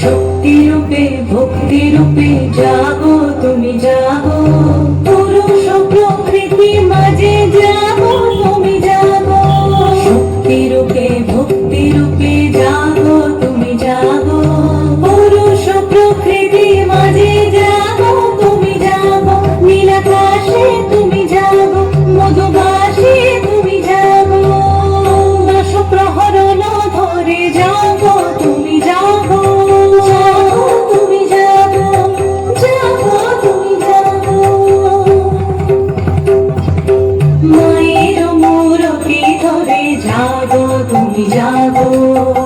শক্তি রূপে ভক্তি রূপে জাগো, তুমি যাব পুরুষ প্রকৃতি মাঝে যাব তুমি জাগো। শক্তি রূপে ভক্তি রূপে জাগো, তুমি জাগো। পুরুষ প্রকৃতি মাঝে জাগো, তুমি জাগো। নীলাকাশে মায়ের মোরকে ধরে জাগো তুমি জাগো।